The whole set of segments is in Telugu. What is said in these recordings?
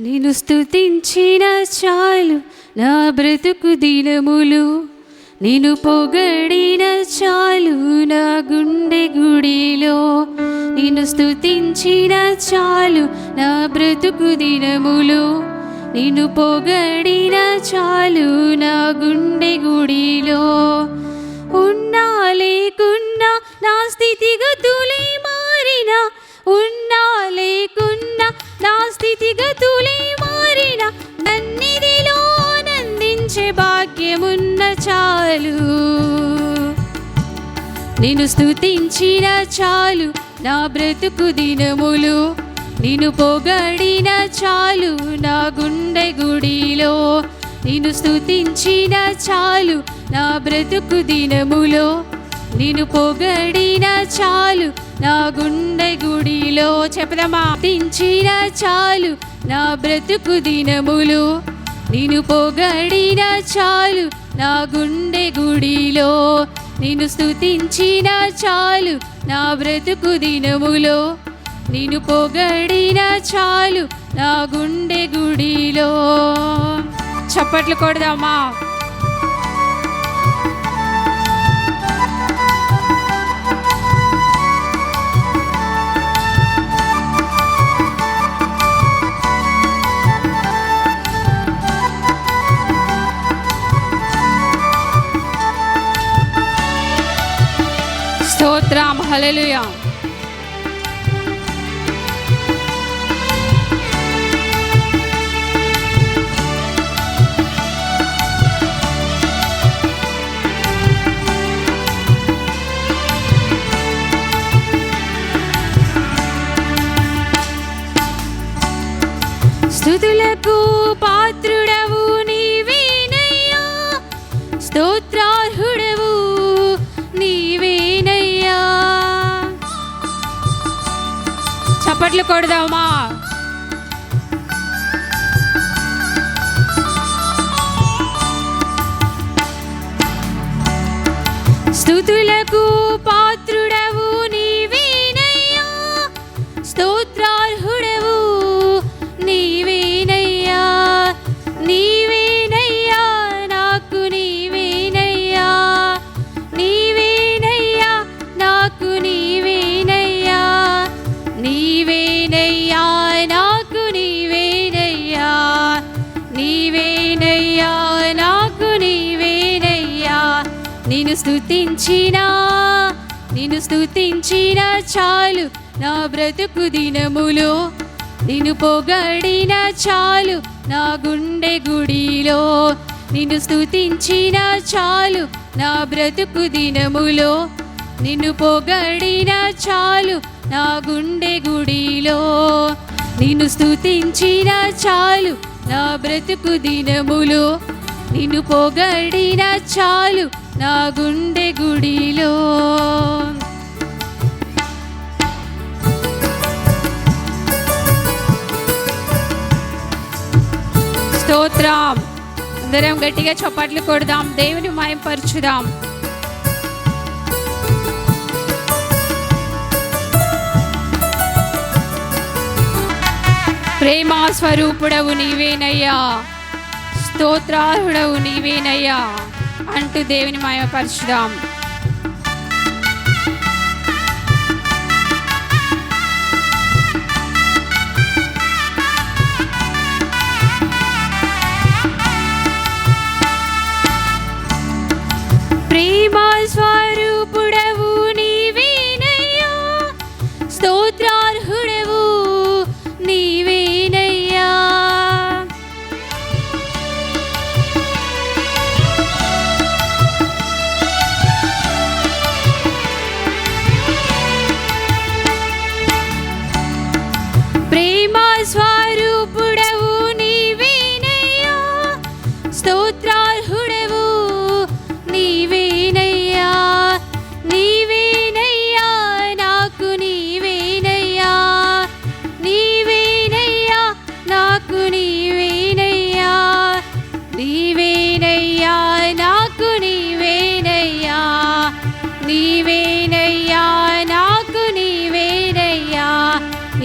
నేను స్తుతించిన చాలు నా బ్రతుకు దినములు. నేను పొగడిన చాలు నా గుండె గుడిలో. నేను స్తుతించిన చాలు నా బ్రతుకు దినములు. నేను పొగడిన చాలు నా గుండె గుడిలో. ఉన్నా లేకున్నా నా స్థితిగతులే మారిన ఉన్నా స్థితిగతులే మారిన నన్నిదిలో ఆనందించే భాగ్యమున్న చాలు. నిన్ను స్తుతించిన చాలు నా బ్రతుకు దినములు. నిన్ను పొగడిన చాలు నా గుండె గుడిలో. నిన్ను స్తుతించిన చాలు నా బ్రతుకు దినములో. నిన్ను పొగడిన చాలు నా గుండె గుడిలో చెప్పదమ్మా తించిన చాలు. నా బ్రతుకు దినములు నేను పొగడిన చాలు. నా గుండె గుడిలో నేను స్తుతించిన చాలు. నా బ్రతుకు దినములో నేను పొగడిన చాలు. నా గుండె గుడిలో. చప్పట్లు కొడదామా? స్తోత్రం హల్లెలూయా స్థుతులకు పాత్రుడవు చప్పట్లు కొడదామా? స్థుతులకు పాత్రుడవు నీవేనయ్యా. స్తోత్రార్హు నీవేనయ్యా నాకు నీవేనయ్యా. నీవేనయ్యా నాకు నీవేనయ్యా. నేను స్థుతించినా నిన్ను స్థుతించిన చాలు నా బ్రతుకు దినములో. నిన్ను పొగడిన చాలు నా గుండె గుడిలో. నిన్ను స్తుతించిన చాలు నా బ్రతుకు దినములో. నిన్ను పొగడిన చాలు నా గుండె గుడి నిన్ను స్థుతించిన చాలు నా బ్రతుకు దినములు. నిన్ను పొగడిన చాలు నా గుండె గుడిలో. స్తోత్రం. అందరం గట్టిగా చప్పట్లు కొడదాం. దేవుని మయంపరచుదాం ప్రేమ స్వరూపుడవు నీవేనయ్యా. స్తోత్రార్హుడవు నీవేనయ్యా. అంటూ దేవుని మయపరచుదాం ప్రేమ స్వరూపుడవు నీవేనయ్యా. స్తోత్రార్హుడు ప్రేమ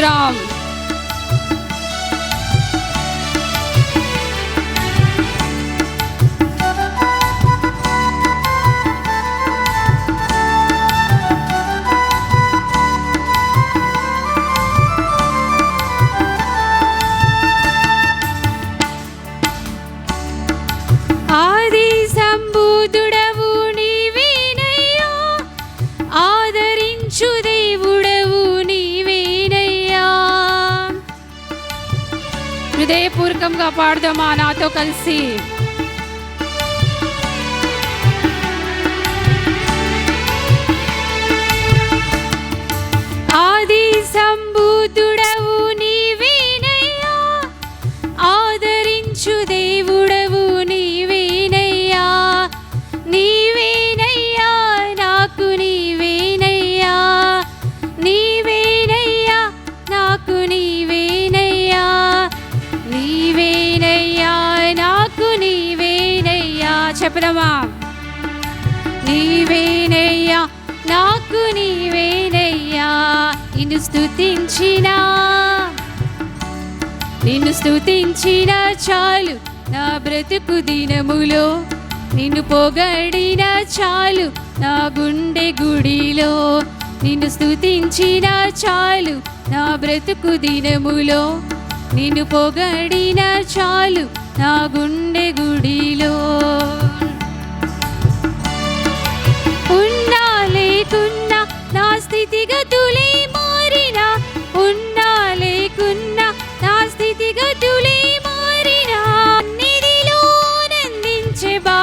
స్తోత్రం హృదయపూర్వకంగా పాడదామా? నాతో కలిసి నీవేనయ్యా చెప్పదమ్మా నీవేనయ్యా నాకు నీవేనయ్యా నిన్ను స్తుతించినా నిన్ను స్తుతించిన చాలు నా బ్రతుకు దినములో. నిన్ను పొగడిన చాలు నా గుండె గుడిలో. నిన్ను స్తుతించిన చాలు నా బ్రతుకు దినములో. నిన్ను పొగడిన చాలు నా గుండె గుడిలో.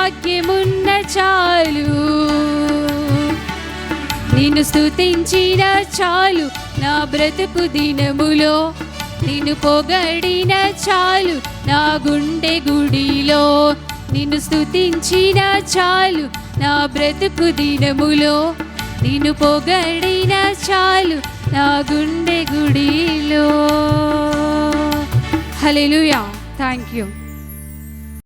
నందించే భాగ్యమున్న చాలు. నిన్ను స్థుతించిన చాలు. నా బ్రతుకు దినములో నిన్ను పొగడిన చాలు. నా గుండె గుడిలో నిన్ను స్థుతించిన చాలు. నా బ్రతుకు దినములో నిన్ను పొగడిన చాలు. నా గుండె గుడిలో. Hello thank you